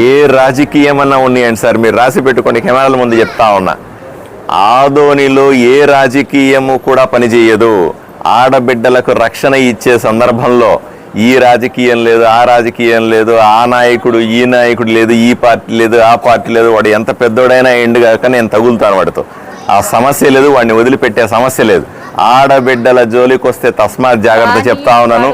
ఏ రాజకీయం అన్నా ఉన్నాయండి సార్. మీరు రాసి పెట్టుకోండి కెమెరాల ముందు చెప్తా ఉన్నా. ఆదోనిలో ఏ రాజకీయము కూడా పనిచేయదు. ఆడబిడ్డలకు రక్షణ ఇచ్చే సందర్భంలో ఈ రాజకీయం లేదు ఆ రాజకీయం లేదు ఆ నాయకుడు ఈ నాయకుడు లేదు ఈ పార్టీ లేదు ఆ పార్టీ లేదు. వాడు ఎంత పెద్దోడైనా ఎండుగాక నేను తగులుతాను వాడితో. ఆ సమస్య లేదు వాడిని వదిలిపెట్టే సమస్య లేదు. ఆడబిడ్డల జోలికి వస్తే తస్మాత్ జాగ్రత్త చెప్తా ఉన్నాను.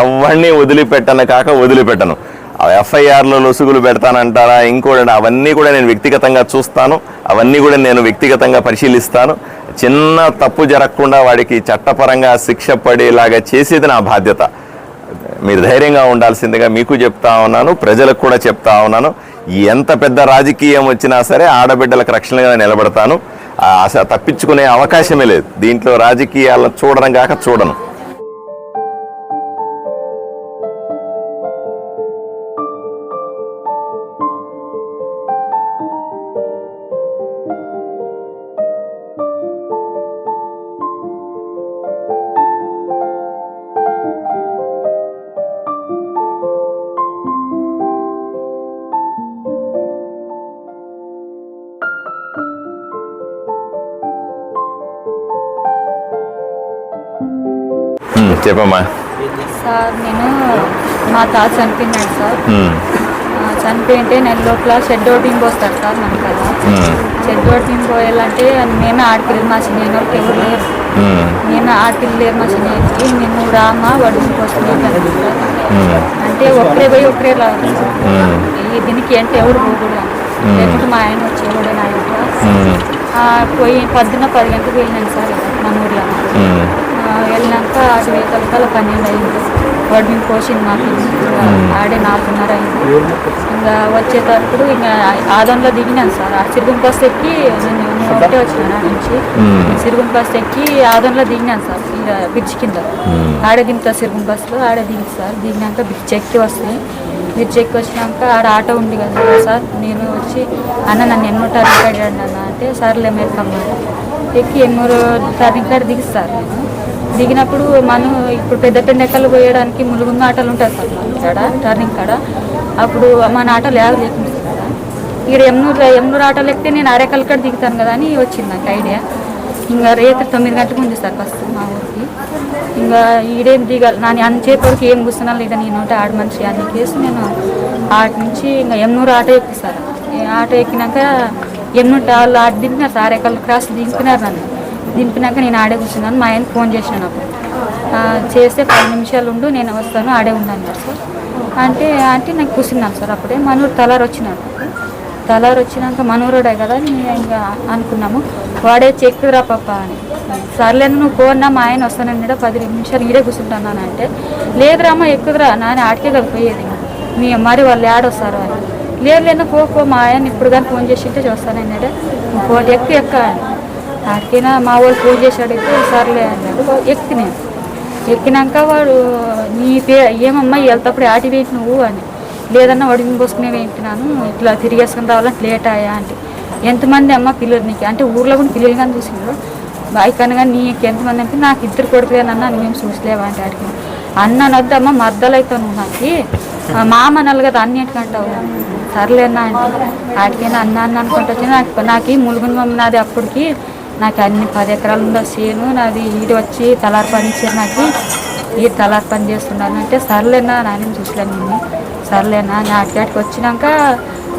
ఎవరిని వదిలిపెట్టను కాక వదిలిపెట్టను. ఎఫ్ఐఆర్లో లొసుగులు పెడతానంటారా ఇంకోటి అవన్నీ కూడా నేను వ్యక్తిగతంగా చూస్తాను అవన్నీ కూడా నేను వ్యక్తిగతంగా పరిశీలిస్తాను. చిన్న తప్పు జరగకుండా వాడికి చట్టపరంగా శిక్ష పడేలాగా చేసేది నా బాధ్యత. మీరు ధైర్యంగా ఉండాల్సిందిగా మీకు చెప్తా ఉన్నాను ప్రజలకు కూడా చెప్తా ఉన్నాను. ఎంత పెద్ద రాజకీయం వచ్చినా సరే ఆడబిడ్డలకు రక్షణగా నిలబడతాను. ఆ, తప్పించుకునే అవకాశమే లేదు. దీంట్లో రాజకీయాలను చూడడం కాక చూడను. చెప్పమ్మా. సార్ నేను మా తాత చనిపోయినాడు సార్. చనిపోయింటే నెల లోపల షెడ్ ఓటింగ్ పోస్తాడు సార్ మనకు కదా షెడ్ ఓటింగ్ పోయాలంటే నేను ఆడపిల్లలు మా చిన్న ఎవరు లేరు. నేను ఆడపిల్లలు లేరు మా చిన్నకి నేను రామ ఉమ్, అంటే ఒక్కరే పోయి ఒక్కరే రావాలి ఈ దీనికి అంటే ఎవరు పోకూడదు. లేకుంటే మా ఆయన వచ్చేవాడు నా ఇంట్లో పోయి పొద్దున్న పది గంటలకు పోయినాను సార్ మన ఊర్లో ఉమ్, ఆ, వెళ్ళినాక అటు వేతలకల పన్నెండు అయింది. వాడు మేము కోసింది మాకు ఆడే నాలుగున్నర అయింది. ఇంకా వచ్చేటప్పుడు ఇంకా ఆదంలో దిగినాను సార్. ఆ సిరుగుం బస్ ఎక్కి నేను ఒకటే వచ్చినాను ఆ నుంచి. సిరుగుం బస్ ఎక్కి ఆదంలో దిగినాను సార్. ఇంకా బ్రిడ్జ్ కింద. ఆడే దిగుతా సిరుగుం బస్సులో ఆడే దిగి సార్. దిగినాక బ్రిడ్జ్ ఎక్కి వస్తాయి. బ్రిడ్జ్ ఎక్కి వచ్చినాక ఆడ ఆటో ఉంది కదా సార్. నేను వచ్చి అన్న నన్ను ఎన్నో టర్నింగ్ కాడ అన్న. అంటే సర్లే మేరకమ్మ ఎక్కి ఎన్నో టర్నింగ్ కాడ దిగి సార్ నేను. దిగినప్పుడు మనం ఇప్పుడు పెద్ద పెద్ద ఎక్కలు పోయడానికి ములుగున్న ఆటలు ఉంటాయి సార్ కాడ టర్నింగ్ కాడ. అప్పుడు మన ఆటలు లేక లేకుండా కదా. ఇక్కడ ఎమ్నూరు ఎమ్నూరు ఆటలు ఎక్కితే నేను అరేకల్ కాడ దిగుతాను కదా అని వచ్చింది నాకు ఐడియా ఇంకా రేపు తొమ్మిది గంటలకు ఉంది సార్ ఫస్ట్ మా ఊరికి. ఇంకా ఈడేం దిగాలి నా అంచేపటికి ఏం కూర్చున్నా లేదా నేను ఉంటే ఆడ మనిషి అని కేసు నేను ఆట నుంచి ఇంకా ఎమ్నూరు ఆటో ఎక్కిస్తారు ఆటో ఎక్కినాక ఎమ్నూరు వాళ్ళు ఆట దింపినారు సార్ ఎక్కల క్రాస్ దింపినారు నన్ను. దింపినాక నేను ఆడే కూర్చున్నాను. మా ఆయన ఫోన్ చేసినాను అప్పుడు చేస్తే పది నిమిషాలు ఉండు నేను వస్తాను ఆడే ఉన్నాను సార్. అంటే అంటే నాకు కూర్చున్నాను సార్ అప్పుడే. మనూరు తలారు వచ్చినాను తలారు వచ్చినాక మనూరుడే కదా అని ఇంకా అనుకున్నాము. వాడే చెక్కురా పాప అని. సర్లేను నువ్వు పోన్నా మా ఆయన వస్తానన్నాడు పది నిమిషాలు ఈడే కూర్చుంటున్నాను అంటే లేదురా అమ్మ ఎక్కుదురా నాన్న ఆడికే కదా పోయేది మీ మరి వాళ్ళు ఆడొస్తారు అని. లేదు లేదా పో మా ఆయన ఇప్పుడు కానీ ఫోన్ చేసి ఉంటే చూస్తానన్నాడు నువ్వు ఎక్కువ ఎక్క అని. ఆడికైనా మా వాళ్ళు పూజ చేసి అడిగితే సర్లే అన్నాడు. ఎక్కినా. ఎక్కినాక వాడు నీ పే ఏమమ్మా వెళ్తప్పుడు ఆటి వేయింటి నువ్వు అని. లేదన్నా వడిని పోసుకునే వేయించినాను. ఇట్లా తిరిగేసుకుని రావాలంటే లేట్ అయ్యా అంటే. ఎంతమంది అమ్మ పిల్లలు నీకు? అంటే ఊర్లో కూడా పిల్లలు కానీ చూసినారు బైక్ కానీ నీకు ఎంతమంది అంటే నాకు ఇద్దరు కొడుకులేనన్నా నువ్వేం చూసలేవా? అంటే అడిగిన అన్న నద్దమ్మ మద్దలు అవుతావు నువ్వు నాకు. మామ అనాలి కదా అన్నిటికంటావు సర్లేనా అంటే. ఆడికైనా అన్న అన్న అనుకుంటా నాకు నాకు ములుగుని మమ్మ నాది అప్పటికి. నాకు అన్ని పది ఎకరాలు ఉందో చేను నాది ఈడు వచ్చి తలారి పని ఇచ్చారు నాకు. ఈ తలారి పని చేస్తున్నాను అంటే సర్లేనా నాన్న చూసలేను నేను సర్లేనా నాటికాటికి వచ్చినాక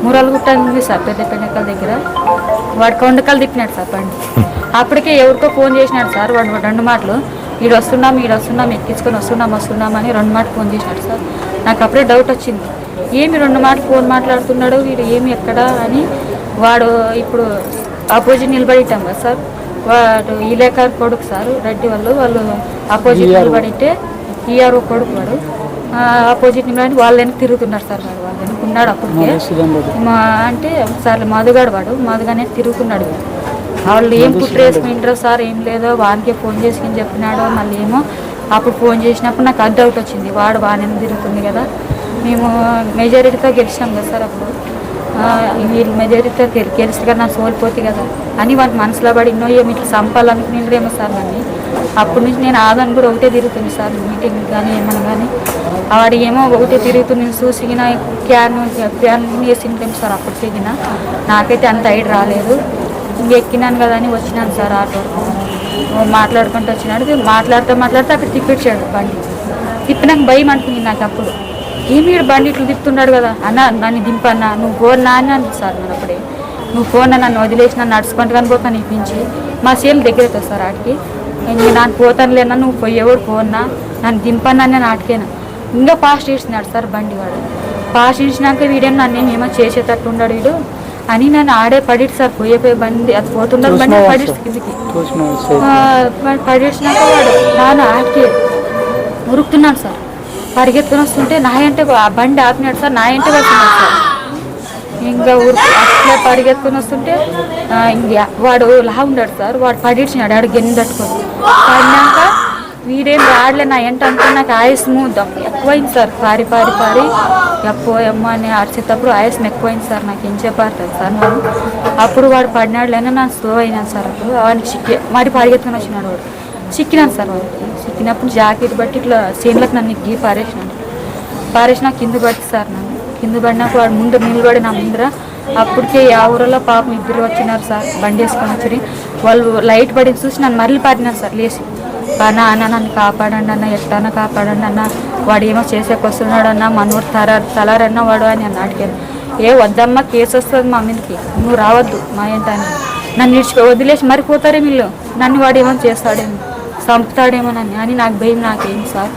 మూరలు గుట్ట ఉంది సార్ పెద్ద పెద్దకల దగ్గర. వాడు కొండకలు తిప్పినాడు సార్ పండి. అప్పటికే ఎవరికో ఫోన్ చేసినాడు సార్ వాడు రెండు మాటలు. ఈడు వస్తున్నాం ఈడు వస్తున్నాం ఎక్కించుకొని వస్తున్నాం వస్తున్నాం అని రెండు మాటలు ఫోన్ చేసినాడు సార్. నాకు అప్పుడే డౌట్ వచ్చింది. ఏమి రెండు మాటలు ఫోన్ మాట్లాడుతున్నాడు వీడు ఏమి ఎక్కడ అని. వాడు ఇప్పుడు ఆపోజిట్ నిలబడిటాం కదా సార్. వాడు ఈలేకర్ కొడుకు సార్ రెడ్డి వాళ్ళు వాళ్ళు ఆపోజిట్ నిలబడితే ఈఆర్ఓ కొడుకు వాడు. ఆపోజిట్ నిలబడి వాళ్ళు వెనక్కి తిరుగుతున్నారు సార్ వాడు వాళ్ళు వెనక్కి ఉన్నాడు అప్పటికే. మా అంటే సార్ మధుగాడు వాడు మధుగానే తిరుగుతున్నాడు వాళ్ళు ఏం కుట్ర వేసుకుంటారో సార్ ఏం లేదో వానికే ఫోన్ చేసి అని చెప్పినాడో మళ్ళీ ఏమో అప్పుడు ఫోన్ చేసినప్పుడు నాకు అది డౌట్ వచ్చింది వాడు వాడిని తిరుగుతుంది కదా. మేము మెజారిటీతో గెలిచినాం కదా సార్ అప్పుడు. వీళ్ళు మెజారిటీతో గెలిస్తే కదా నాకు సోలిపోతే కదా అని వాటి మనసులో పడి ఎన్నో ఏమి ఇట్లా చంపాలనుకునేమో సార్ నన్ను? అప్పటి నుంచి నేను ఆదాన్ని కూడా ఒకటే తిరుగుతుంది సార్ మీటింగ్ కానీ ఏమన్నా కానీ. వాడు ఏమో ఒకటే తిరుగుతుంది నేను చూసిన క్యాన్ క్యాన్ వేసింటాం సార్ అప్పుడు తెగిన నాకైతే అంత ఐడి రాలేదు. ఇంక ఎక్కినాను కదా అని వచ్చినాను సార్ ఆటో. మాట్లాడుకుంటూ వచ్చినాడు. మాట్లాడుతూ మాట్లాడుతూ అక్కడ తిప్పించాడు బండి. తిప్పినాక భయం అనుకుంది నాకు అప్పుడు. ఏమి బండి ఇట్లా తిప్పుతున్నాడు కదా? అన్న నన్ను దింపన్నా నువ్వు ఫోన్ అని అంది సార్ నేను అప్పుడే. నువ్వు ఫోన్ నన్ను వదిలేసి నన్ను నడుచుకుంటూ కానీ పోతాను ఇప్పించి మా సేలు దగ్గర అవుతుంది సార్ ఆడికి. నేను నాకు పోతాను లేనా నువ్వు పోయేవాడు పోన్నా నన్ను దింపన్నా అని ఆడికేనా? ఇంకా ఫాస్ట్ ఇస్తున్నాడు సార్ బండి వాడు. ఫాస్ట్ ఇచ్చినాక వీడేం నన్ను ఏమో చేసేటట్టు ఉన్నాడు వీడు. అని నన్ను ఆడే పడిట్ సార్. పోయే పోయే బండి అది పోతున్నాడు బండి సార్? కిందికి. పడేసినాక వాడు నాన్న ఆడికి. ఉరుకుతున్నాడు సార్. పరిగెత్తుకుని వస్తుంటే నా అంటే ఆ బండి ఆపినాడు సార్ నా అంటే వచ్చినాడు సార్. ఇంకా ఊరు అట్లా పరిగెత్తుకుని వస్తుంటే ఇంకా వాడు లా ఉన్నాడు సార్ వాడు పడిచినాడు ఆడు గెన్ని తట్టుకొని. పడినాక వీడేం రాడలే నా ఎంట అనుకుని నాకు ఆయుస్ము ఎక్కువైంది సార్. పారి పారి పారి ఎక్కువ అని అరిచేటప్పుడు ఆయాసం ఎక్కువైంది సార్ నాకు ఏం చెప్పారు సార్ నేను అప్పుడు వాడు పడినాడులేనా నా స్లో అయినాను సార్ అప్పుడు వాడికి చిక్కి వాడి పరిగెత్తుకుని వచ్చినాడు వాడు. చిక్కినాను సార్ వాళ్ళకి. చిక్కినప్పుడు జాకెట్ బట్టి ఇట్లా సీన్లకు నన్ను గీ పారేసినాను. పారేసినా కింద పట్టి సార్ నన్ను. కింద పడినాక వాడు ముందు నిలబడి నా ముందర. అప్పటికే ఆ ఊరిలో పాపం ఇద్దరు వచ్చినారు సార్ బండి వేసుకొని వచ్చి. వాళ్ళు లైట్ పడి చూసి నన్ను మళ్ళీ పాడినారు సార్ లేచి. అన్న అన్న నన్ను కాపాడండి అన్న ఎట్లన్నా కాపాడండి అన్న. వాడు ఏమో చేసేకి వస్తున్నాడు అన్న మనూరు తల తలారన్న వాడు అని అన్న అడిగాను ఏ వద్దమ్మా కేసు వస్తుంది మా మీదకి. నువ్వు రావద్దు మా ఏంటని నన్ను ఇడిచి వదిలేసి మరిపోతారే వీళ్ళు? నన్ను వాడు ఏమో చేస్తాడేమో. చంపుతాడేమోనని అని నాకు భయం నాకేం సార్.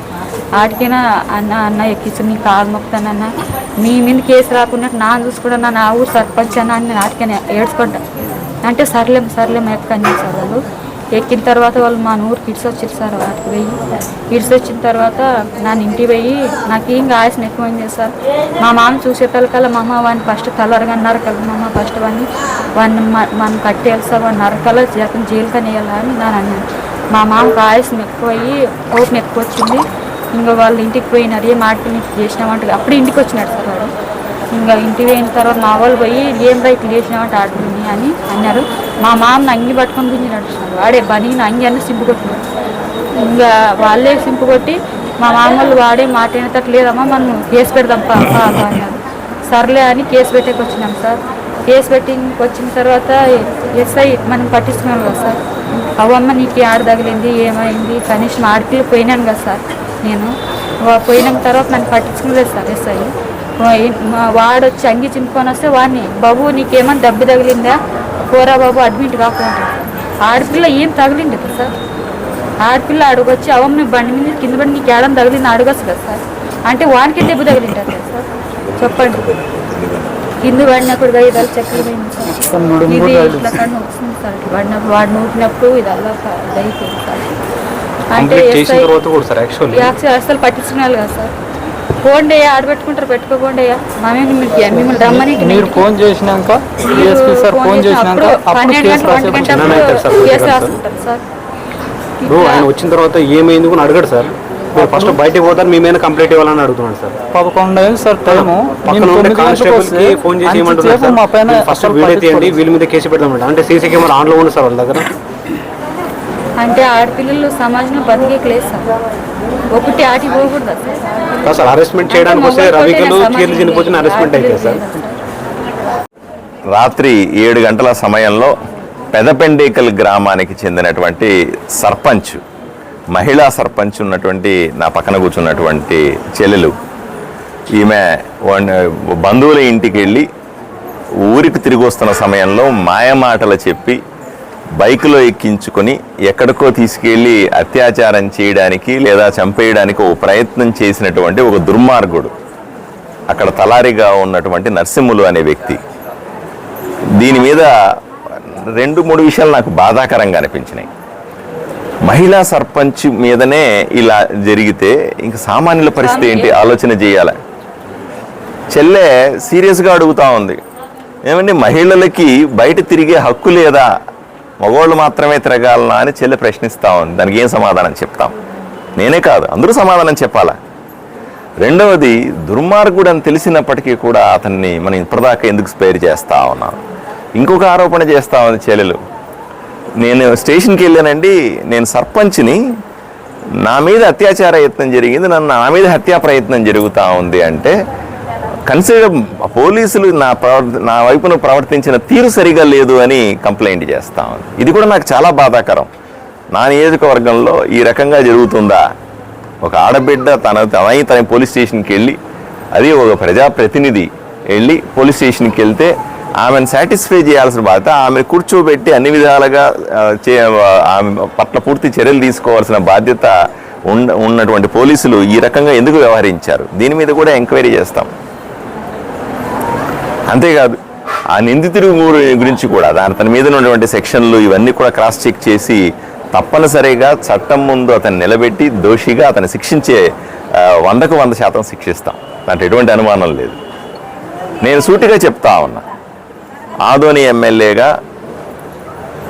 ఆటికైనా అన్న అన్న ఎక్కించు నీ కాలు మొక్కుతానన్న మీ మీద కేసు రాకుండా నా చూసుకుంటా నా ఊరు సర్పంచ్ అన్న అని నేను ఆటికైనా ఏడ్చుకుంటా. అంటే సర్లేం సర్లేం ఎక్కని సార్ వాళ్ళు. ఎక్కిన తర్వాత వాళ్ళు మా ఊరికి కిడ్స్ వచ్చారు సార్ వాటికి పోయి. కిడ్స్ వచ్చిన తర్వాత నన్ను ఇంటికి పోయి నాకు ఏం ఆయాసం ఎక్కువైంది సార్? మా మామ చూసేటోళ్ళకల్లా మా అమ్మ వాడిని ఫస్ట్ తలరగా నరకలు మా అమ్మ ఫస్ట్ వాడిని. వాడిని మనం కట్టేయాలి సార్ వాడిని నరకాల జగన్ జైలుకని వేయాలా అని నేను అన్నాను మా మామకు ఆయాసం ఎక్కువయ్యి కోపం ఎక్కువ వచ్చింది ఇంకా వాళ్ళు ఇంటికి పోయినారు ఏ మాట చేసినామంటే అప్పుడు ఇంటికి వచ్చినాడు సార్ వాడు. ఇంకా ఇంటికి పోయిన తర్వాత మా వాళ్ళు పోయి ఏం రైతు చేసినామంటే ఆడుతుంది అని అన్నారు. మా మామని అంగి పట్టుకొని గురించి నడుస్తున్నారు వాడే. బని అంగి అన్న సింపు కొట్టినాడు ఇంకా వాళ్ళే సింపు కొట్టి మా మామూలు వాడే మాట లేదమ్మా మనం కేసు పెడదాం అన్నారు. సర్లే అని కేసు పెట్టేకి వచ్చినాం సార్. కేసు పెట్టి వచ్చిన తర్వాత ఎస్ఐ మనం పట్టించుకున్నాం కదా సార్. అవమ్మ నీకు ఆడ తగిలింది ఏమైంది? కనీసం ఆడికి పోయినాను కదా సార్ నేను. వా- పోయిన తర్వాత నన్ను పట్టించుకోలేదు సార్ ఎస్ఐ. మా వాడు వచ్చి అంగి చింపుకొని వస్తే వాడిని బాబు నీకేమైనా దెబ్బ తగిలిందా? పోరా బాబు అడ్మిట్ కాకుండా. ఆడపిల్ల ఏం తగిలింది కదా సార్. ఆడపిల్ల అడుగొచ్చి అవమ్మ నీ బండి మీద కింద బండి నీకు ఏడం తగిలింది? అడగచ్చు కదా సార్. అంటే వానికే దెబ్బ తగిలింటారు కదా సార్? చెప్పండి. కింద పడినప్పుడు ఐదారు చెక్కలు పోయింది ఇది కూడా ఇట్లా కన్ను వస్తుంది సార్. పడినప్పుడు వాడు నూపినప్పుడు ఇది అలా ఇది అయిపోయింది సార్. అంటే కూడా అసలు పట్టించుకున్నారు కదా సార్. పోండి ఆడబెట్టుకుంటారు పెట్టుకోపోండి మేమే మిమ్మల్ని మిమ్మల్ని రమ్మని మీరు ఫోన్ చేసినాక సార్ ఫోన్ చేసినాక అప్పుడు పన్నెండు కేసు గంటల కేసు. రాసుకుంటారు సార్. ఆయన వచ్చిన తర్వాత ఏమైంది అని అడగడు సార్. ఫస్ట్ బయటకు పోతారు మీ మీద కంప్లైంట్ ఇవ్వాలని అడుగుతున్నాడు సార్. పదకొండు అయింది సార్ టైము. ఫోన్ చేసి ఏమంటున్నారు మా పైన ఫస్ట్ వీడియో తీయండి. వీళ్ళ మీద కేసు పెడదామంట అంటే సీసీ కెమెరా ఆన్లో ఉంది సార్ వాళ్ళ దగ్గర? అంటే ఆడపిల్లలు సమాజంలో బతికేకి లేదు సార్. ఒకటి ఆటి పోకూడదు సార్ అరెస్ట్మెంట్ చేయడానికి వస్తే రవికలు చీరలు చనిపోతే అరెస్ట్మెంట్ అయితే సార్. రాత్రి ఏడు గంటల సమయంలో పెదపెండేకల్ గ్రామానికి చెందినటువంటి సర్పంచ్ మహిళా సర్పంచ్ ఉన్నటువంటి నా పక్కన కూర్చున్నటువంటి చెల్లెలు ఈమె వన్- బంధువుల ఇంటికి వెళ్ళి ఊరికి తిరిగి వస్తున్న సమయంలో మాయమాటలు చెప్పి బైకులో ఎక్కించుకొని ఎక్కడికో తీసుకెళ్ళి అత్యాచారం చేయడానికి లేదా చంపేయడానికి ఒక ప్రయత్నం చేసినటువంటి ఒక దుర్మార్గుడు. అక్కడ తలారిగా ఉన్నటువంటి నరసింహులు అనే వ్యక్తి. దీని మీద రెండు మూడు విషయాలు నాకు బాధాకరంగా అనిపించినాయి. మహిళా సర్పంచ్ మీదనే ఇలా జరిగితే ఇంక సామాన్యుల పరిస్థితి ఏంటి? ఆలోచన చేయాలి? చెల్లె సీరియస్గా అడుగుతా ఉంది. ఏమండి మహిళలకి బయట తిరిగే హక్కు లేదా? మగవాళ్ళు మాత్రమే తిరగాలనా అని చెల్లె ప్రశ్నిస్తా ఉంది. దానికి ఏం సమాధానం చెప్తాం? నేనే కాదు అందరూ సమాధానం చెప్పాలా? రెండవది దుర్మార్గుడు అని తెలిసినప్పటికీ కూడా అతన్ని మనం ఇప్పటిదాకా ఎందుకు స్పేర్ చేస్తా ఉన్నాం? ఇంకొక ఆరోపణ చేస్తా ఉంది చెల్లెలు. నేను స్టేషన్కి వెళ్ళానండి. నేను సర్పంచ్ని. నా మీద అత్యాచార యత్నం జరిగింది. నన్ను నా మీద హత్యా ప్రయత్నం జరుగుతూ ఉంది అంటే కన్సిడర్ పోలీసులు నా నా వైపున ప్రవర్తించిన తీరు సరిగా లేదు అని కంప్లైంట్ చేస్తా ఉంది. ఇది కూడా నాకు చాలా బాధాకరం. నా నియోజకవర్గంలో ఈ రకంగా జరుగుతుందా? ఒక ఆడబిడ్డ తన తనై తన పోలీస్ స్టేషన్కి వెళ్ళి అది ఒక ప్రజాప్రతినిధి వెళ్ళి పోలీస్ స్టేషన్కి వెళ్తే ఆమెను సాటిస్ఫై చేయాల్సిన బాధ్యత ఆమె కూర్చోబెట్టి అన్ని విధాలుగా చే ఆమె పట్ల పూర్తి చర్యలు తీసుకోవాల్సిన బాధ్యత ఉన్న ఉన్నటువంటి పోలీసులు ఈ రకంగా ఎందుకు వ్యవహరించారు? దీని మీద కూడా ఎంక్వైరీ చేస్తాం. అంతేకాదు ఆ నిందితుడి గురించి కూడా దాని తన మీద ఉన్నటువంటి సెక్షన్లు ఇవన్నీ కూడా క్రాస్ చెక్ చేసి తప్పనిసరిగా చట్టం ముందు అతన్ని నిలబెట్టి దోషిగా అతన్ని శిక్షించే వందకు వంద శాతం శిక్షిస్తాం. దాంట్లో ఎటువంటి అనుమానం లేదు. నేను సూటిగా చెప్తా ఉన్నా. ఆదోని ఎమ్మెల్యేగా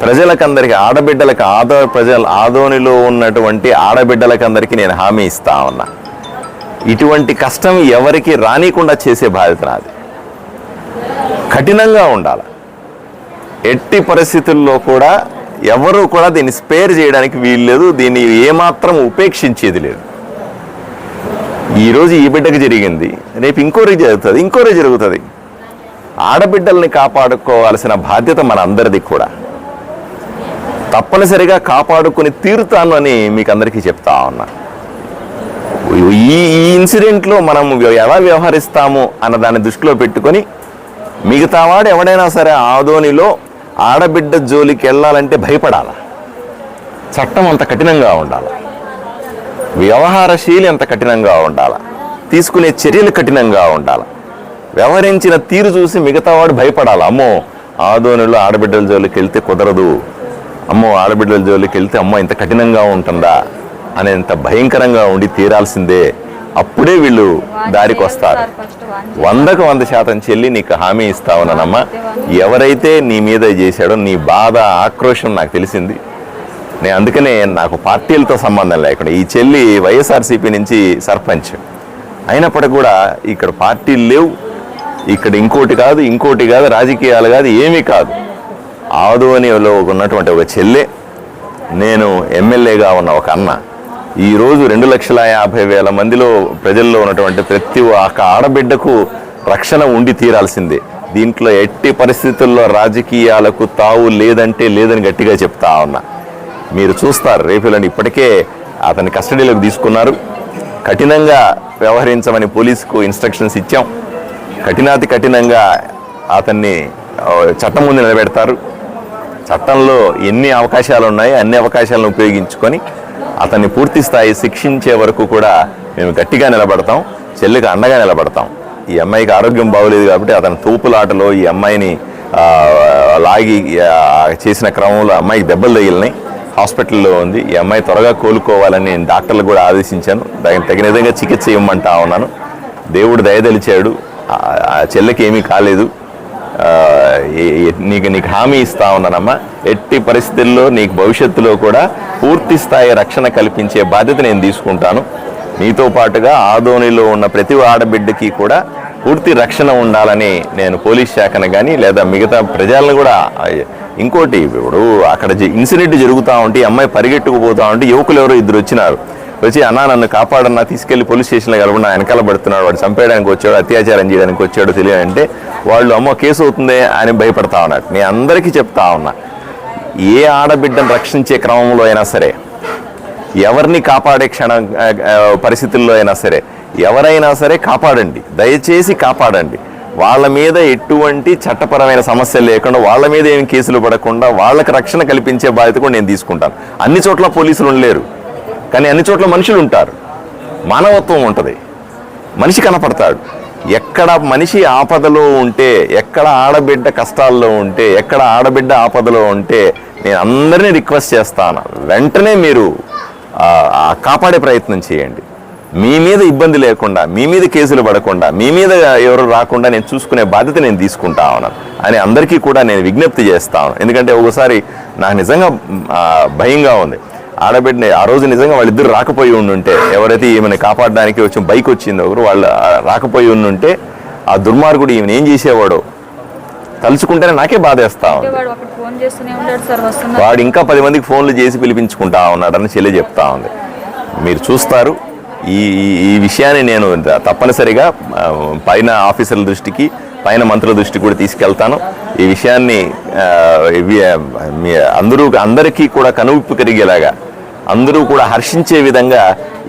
ప్రజలకందరికీ ఆడబిడ్డలకు ఆదో ప్రజల ఆదోనిలో ఉన్నటువంటి ఆడబిడ్డలకందరికీ నేను హామీ ఇస్తా ఉన్నా. ఇటువంటి కష్టం ఎవరికి రానికుండా చేసే బాధ్యత నాది. కఠినంగా ఉండాలి. ఎట్టి పరిస్థితుల్లో కూడా ఎవరు కూడా దీన్ని స్పేర్ చేయడానికి వీలు లేదు. దీన్ని ఏమాత్రం ఉపేక్షించేది లేదు. ఈరోజు ఈ బిడ్డకి జరిగింది. రేపు ఇంకోరికి జరుగుతుంది. ఇంకోరికి జరుగుతుంది. ఆడబిడ్డల్ని కాపాడుకోవాల్సిన బాధ్యత మన అందరిది కూడా. తప్పనిసరిగా కాపాడుకుని తీరుతాను అని మీకు అందరికీ చెప్తా ఉన్నా. ఈ ఈ ఇన్సిడెంట్లో మనం ఎలా వ్యవహరిస్తాము అన్న దాన్ని దృష్టిలో పెట్టుకొని మిగతా వాడు ఎవడైనా సరే ఆదోనిలో ఆడబిడ్డ జోలికి వెళ్ళాలంటే భయపడాల? చట్టం అంత కఠినంగా ఉండాలి? వ్యవహారశీలి అంత కఠినంగా ఉండాలి? తీసుకునే చర్యలు కఠినంగా ఉండాలి? వ్యవహరించిన తీరు చూసి మిగతా వాడు భయపడాలి. అమ్మో ఆదోనిలో ఆడబిడ్డల జోలికి వెళ్తే కుదరదు. అమ్మో ఆడబిడ్డల జోలికి వెళ్తే అమ్మో ఇంత కఠినంగా ఉంటుందా అనేంత భయంకరంగా ఉండి తీరాల్సిందే. అప్పుడే వీళ్ళు దారికి వస్తారు. వందకు వంద శాతం చెల్లి నీకు హామీ ఇస్తా ఉన్నానమ్మా ఎవరైతే నీ మీద చేశాడో నీ బాధ ఆక్రోషం నాకు తెలిసింది. నేను అందుకనే నాకు పార్టీలతో సంబంధం లేకుండా ఈ చెల్లి వైఎస్ఆర్సీపీ నుంచి సర్పంచ్. అయినప్పటికీ కూడా ఇక్కడ పార్టీలు లేవు. ఇక్కడ ఇంకోటి కాదు ఇంకోటి కాదు రాజకీయాలు కాదు ఏమీ కాదు. ఆదోనిలో ఉన్నటువంటి ఒక చెల్లె నేను ఎమ్మెల్యేగా ఉన్న ఒక అన్న. ఈరోజు రెండు లక్షల యాభై వేల మందిలో ప్రజల్లో ఉన్నటువంటి ప్రతి ఒక్క ఆడబిడ్డకు రక్షణ ఉండి తీరాల్సిందే. దీంట్లో ఎట్టి పరిస్థితుల్లో రాజకీయాలకు తావు లేదంటే లేదని గట్టిగా చెప్తా ఉన్నా. మీరు చూస్తారు రేపులను ఇప్పటికే అతని కస్టడీలోకి తీసుకున్నారు. కఠినంగా వ్యవహరించమని పోలీసుకు ఇన్స్ట్రక్షన్స్ ఇచ్చాం. కఠినాతి కఠినంగా అతన్ని చట్టం ముందు నిలబెడతారు. చట్టంలో ఎన్ని అవకాశాలు ఉన్నాయో అన్ని అవకాశాలను ఉపయోగించుకొని అతన్ని పూర్తి స్థాయి శిక్షించే వరకు కూడా మేము గట్టిగా నిలబడతాం చెల్లికి అండగా నిలబడతాం. ఈ అమ్మాయికి ఆరోగ్యం బాగోలేదు కాబట్టి అతని తూపులాటలో ఈ అమ్మాయిని లాగి చేసిన క్రమంలో అమ్మాయికి దెబ్బలు తగిలినాయి. హాస్పిటల్లో ఉంది. ఈ అమ్మాయి త్వరగా కోలుకోవాలని నేను డాక్టర్లు కూడా ఆదేశించాను. దానికి తగిన విధంగా చికిత్స ఇవ్వమంటా ఉన్నాను. దేవుడు దయదలిచాడు చెల్లెకి ఏమీ కాలేదు. నీకు నీకు హామీ ఇస్తా ఉన్నానమ్మా. ఎట్టి పరిస్థితుల్లో నీకు భవిష్యత్తులో కూడా పూర్తి స్థాయి రక్షణ కల్పించే బాధ్యత నేను తీసుకుంటాను. నీతో పాటుగా ఆదోనిలో ఉన్న ప్రతి ఆడబిడ్డకి కూడా పూర్తి రక్షణ ఉండాలని నేను పోలీస్ శాఖను కానీ లేదా మిగతా ప్రజలను కూడా ఇంకోటి ఇప్పుడు అక్కడ ఇన్సిడెంట్ జరుగుతూ ఉంటే అమ్మాయి పరిగెట్టుకుపోతా ఉంటే యువకులు ఎవరో ఇద్దరు వచ్చినారు. వచ్చి అన్నా నన్ను కాపాడన్నా తీసుకెళ్ళి పోలీస్ స్టేషన్లో కలవడం వెనకాల పడుతున్నాడు వాడు చంపేయడానికి వచ్చాడు అత్యాచారం చేయడానికి వచ్చాడు తెలియదంటే వాళ్ళు అమ్మో కేసు అవుతుంది అని భయపడతా ఉన్నాడు. నేను అందరికీ చెప్తా ఉన్నా ఏ ఆడబిడ్డను రక్షించే క్రమంలో అయినా సరే ఎవరిని కాపాడే క్షణ పరిస్థితుల్లో అయినా సరే ఎవరైనా సరే కాపాడండి. దయచేసి కాపాడండి. వాళ్ళ మీద ఎటువంటి చట్టపరమైన సమస్యలు లేకుండా వాళ్ళ మీద ఏం కేసులు పడకుండా వాళ్ళకి రక్షణ కల్పించే బాధ్యత కూడా నేను తీసుకుంటాను. అన్ని చోట్ల పోలీసులు ఉండలేరు. కానీ అన్ని చోట్ల మనుషులు ఉంటారు. మానవత్వం ఉంటుంది. మనిషి కనపడతాడు. ఎక్కడ మనిషి ఆపదలో ఉంటే ఎక్కడ ఆడబిడ్డ కష్టాల్లో ఉంటే ఎక్కడ ఆడబిడ్డ ఆపదలో ఉంటే నేను అందరినీ రిక్వెస్ట్ చేస్తాను. వెంటనే మీరు కాపాడే ప్రయత్నం చేయండి. మీ మీద ఇబ్బంది లేకుండా మీ మీద కేసులు పడకుండా మీ మీద ఎవరు రాకుండా నేను చూసుకునే బాధ్యత నేను తీసుకుంటా ఉన్నాను. అని అందరికీ కూడా నేను విజ్ఞప్తి చేస్తాను ఎందుకంటే ఒకసారి నాకు నిజంగా భయంగా ఉంది. ఆడబిడ్డని ఆ రోజు నిజంగా వాళ్ళిద్దరు రాకపోయి ఉండుంటే ఎవరైతే ఈమెను కాపాడడానికి వచ్చిన బైక్ వచ్చిందో ఒకరు వాళ్ళు రాకపోయి ఉండుంటే ఆ దుర్మార్గుడు ఈమెను ఏం చేసేవాడో? తలుచుకుంటేనే నాకే బాధేస్తా వాడు ఇంకా పది మందికి ఫోన్లు చేసి పిలిపించుకుంటా ఉన్నాడని చెల్లి చెప్తా ఉంది. మీరు చూస్తారు ఈ ఈ- విషయాన్ని నేను తప్పనిసరిగా పైన ఆఫీసర్ల దృష్టికి పైన మంత్రుల దృష్టికి కూడా తీసుకెళ్తాను. ఈ విషయాన్ని అందరూ అందరికీ కూడా కనువిప్పు కలిగేలాగా అందరూ కూడా హర్షించే విధంగా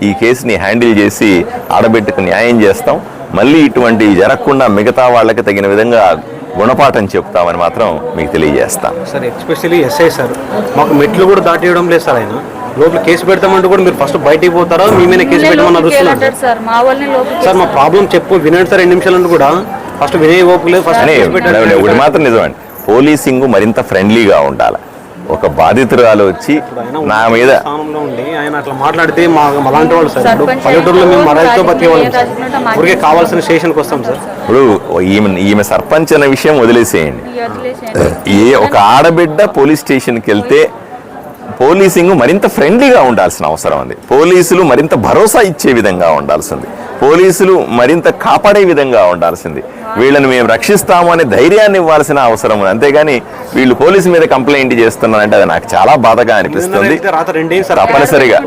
ఈ కేసుని హ్యాండిల్ చేసి ఆడబిడ్డకు న్యాయం చేస్తాం. మళ్ళీ ఇటువంటివి జరగకుండా మిగతా వాళ్ళకి తగిన విధంగా గుణపాఠం చెప్తామని మాత్రం మీకు తెలియజేస్తాం. సార్ ఎస్పెషల్లీ ఎస్ఐ సార్ మాకు మెట్లు కూడా దాటియడం లేదు సార్ ఆయన. లోపల కేసు పెడతామంటే కూడా మీరు ఫస్ట్ బయటికి పోతారా? మీ మీద కేసు పెట్టమని అడుగుతున్నారు సార్. మా ప్రాబ్లం చెప్పు వినండి సార్ రెండు నిమిషాలు కూడా. ఫస్ట్ వినే ఓపిక లేదు ఫస్ట్ ఒకటి మాత్రం నిజమండి. పోలీసింగ్ మరింత ఫ్రెండ్లీగా ఉండాలి. ఒక బాధితురాలు వచ్చి నా మీద ఆయన అట్లా మాట్లాడితే మా అలాంటి వాళ్ళు సార్ పల్లెటూరులో మేము మరాయితో ఊరికే కావాల్సిన స్టేషన్కి వస్తాం సార్. ఇప్పుడు ఈమె ఈమె సర్పంచ్ అనే విషయం వదిలేసేయండి. ఏ ఒక ఆడబిడ్డ పోలీస్ స్టేషన్కి వెళ్తే పోలీసింగ్ మరింత ఫ్రెండ్లీగా ఉండాల్సిన అవసరం ఉంది. పోలీసులు మరింత భరోసా ఇచ్చే విధంగా ఉండాల్సింది. పోలీసులు మరింత కాపాడే విధంగా ఉండాల్సింది. వీళ్ళని మేము రక్షిస్తాము అనే ధైర్యాన్ని ఇవ్వాల్సిన అవసరం ఉంది. అంతేగాని వీళ్ళు పోలీసు మీద కంప్లైంట్ చేస్తున్నారంటే అది నాకు చాలా బాధగా అనిపిస్తుంది. తప్పనిసరిగా.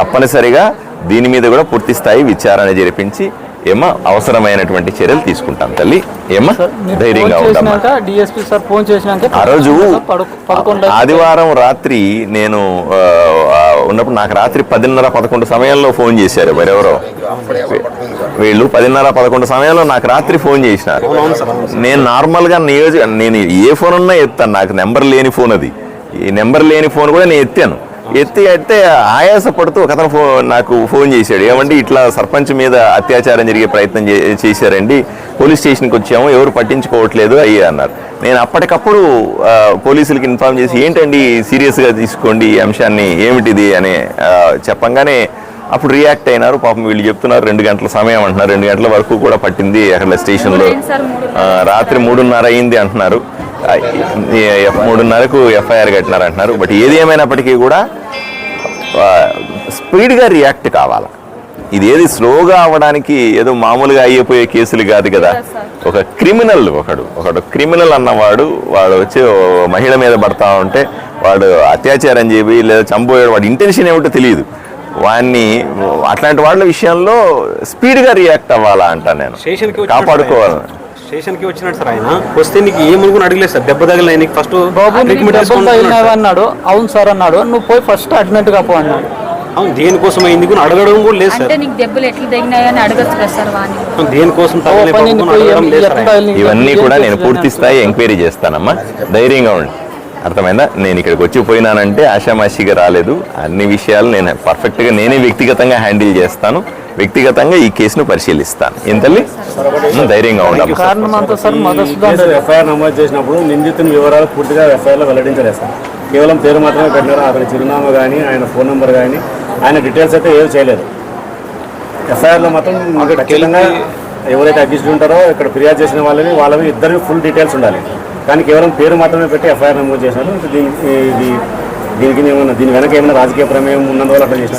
తప్పనిసరిగా దీని మీద కూడా పూర్తి స్థాయి విచారణ జరిపించి ఏమో అవసరమైనటువంటి చర్యలు తీసుకుంటాం తల్లి. ఏమో ధైర్యంగా ఉంటాం ఆ రోజు ఆదివారం రాత్రి నేను ఉన్నప్పుడు నాకు రాత్రి పదిన్నర పదకొండు సమయంలో ఫోన్ చేశారు మరెవరో వీళ్ళు పదిన్నర పదకొండు సమయంలో నాకు రాత్రి ఫోన్ చేసినారు. నేను నార్మల్గా నియోజక నేను ఏ ఫోన్ ఉన్నా ఎత్తాను. నాకు నెంబర్ లేని ఫోన్ అది. ఈ నెంబర్ లేని ఫోన్ కూడా నేను ఎత్తాను. ఎత్తి అయితే ఆయాస పడుతూ ఒక అతను ఫోన్ నాకు ఫోన్ చేశాడు. ఏమంటే ఇట్లా సర్పంచ్ మీద అత్యాచారం జరిగే ప్రయత్నం చే- చేశారండి. పోలీస్ స్టేషన్కి వచ్చాము ఎవరు పట్టించుకోవట్లేదు అయ్యి అన్నారు. నేను అప్పటికప్పుడు పోలీసులకి ఇన్ఫార్మ్ చేసి ఏంటండి సీరియస్గా తీసుకోండి ఈ అంశాన్ని ఏమిటిది? అని చెప్పంగానే అప్పుడు రియాక్ట్ అయినారు. పాపం వీళ్ళు చెప్తున్నారు రెండు గంటల సమయం అంటున్నారు. రెండు గంటల వరకు కూడా పట్టింది అక్కడ స్టేషన్లో. రాత్రి మూడున్నర అయింది అంటున్నారు. మూడున్నరకు ఎఫ్ఐఆర్ కట్టినారు అంటున్నారు బట్ ఏది ఏమైనప్పటికీ కూడా స్పీడ్గా రియాక్ట్ కావాలి. ఇది ఏది స్లోగా అవ్వడానికి ఏదో మామూలుగా అయిపోయే కేసులు కాదు కదా. ఒక క్రిమినల్ ఒకడు ఒకడు క్రిమినల్ అన్నవాడు వాడు వచ్చి మహిళ మీద పడతా ఉంటే వాడు అత్యాచారం చేయి లేదా చంపోయాడు వాడి ఇంటెన్షన్ ఏమిటో తెలియదు. వాడిని అట్లాంటి వాళ్ళ విషయంలో స్పీడ్గా రియాక్ట్ అవ్వాలా అంట నేను. కాపాడుకోవాలి. స్టేషన్కి వచ్చినాడు సార్ ఆయన. వస్తే నీకు ఏమనుకుని అడగలేదు సార్. దెబ్బ తగిలిన నీకు ఫస్ట్ బాబు. అన్నాడు అవును సార్ అన్నాడు. నువ్వు పోయి ఫస్ట్ అడ్మిట్గా పో అన్నాడు. అవును దేనికోసం అయింది కూడా అడగడం కూడా లేదు సార్. అంటే నీకు దెబ్బలు ఎట్లా తగినాయని అడగచ్చు కదా సార్ దేనికోసం తగలే? ఇవన్నీ కూడా నేను పూర్తి స్థాయి ఎంక్వైరీ చేస్తానమ్మా. ధైర్యంగా ఉండి. అర్థమైందా? నేను ఇక్కడికి వచ్చి పోయినానంటే ఆషామాషిగా రాలేదు. అన్ని విషయాలు నేను పర్ఫెక్ట్గా నేనే వ్యక్తిగతంగా హ్యాండిల్ చేస్తాను. వ్యక్తిగతంగా ఈ కేసును పరిశీలిస్తాను. ఏం తల్లి? ఉమ్, ధైర్యంగా కేసు ఎఫ్ఐఆర్ నమోదు చేసినప్పుడు నిందితుని వివరాలు పూర్తిగా ఎఫ్ఐఆర్లో వెల్లడించలేదు సార్. కేవలం పేరు మాత్రమే పెట్టినారు. అతని చిరునామా కానీ ఆయన ఫోన్ నెంబర్ కానీ ఆయన డీటెయిల్స్ అయితే ఏవి చేయలేదు. ఎఫ్ఐఆర్లో మాత్రం మీకు ఖచ్చితంగా ఎవరైతే అగ్గిస్ట్ ఉంటారో ఇక్కడ ఫిర్యాదు చేసిన వాళ్ళని వాళ్ళవి ఇద్దరు ఫుల్ డీటెయిల్స్ ఉండాలి. కానీ కేవలం పేరు మాత్రమే పెట్టి ఎఫ్ఐఆర్ నమోదు చేశారు. దీనికి ఇది దీనికి ఏమన్నా దీని వెనక ఏమైనా రాజకీయ ప్రమేయం ఉన్నందువల్ల అట్లా చేశారు?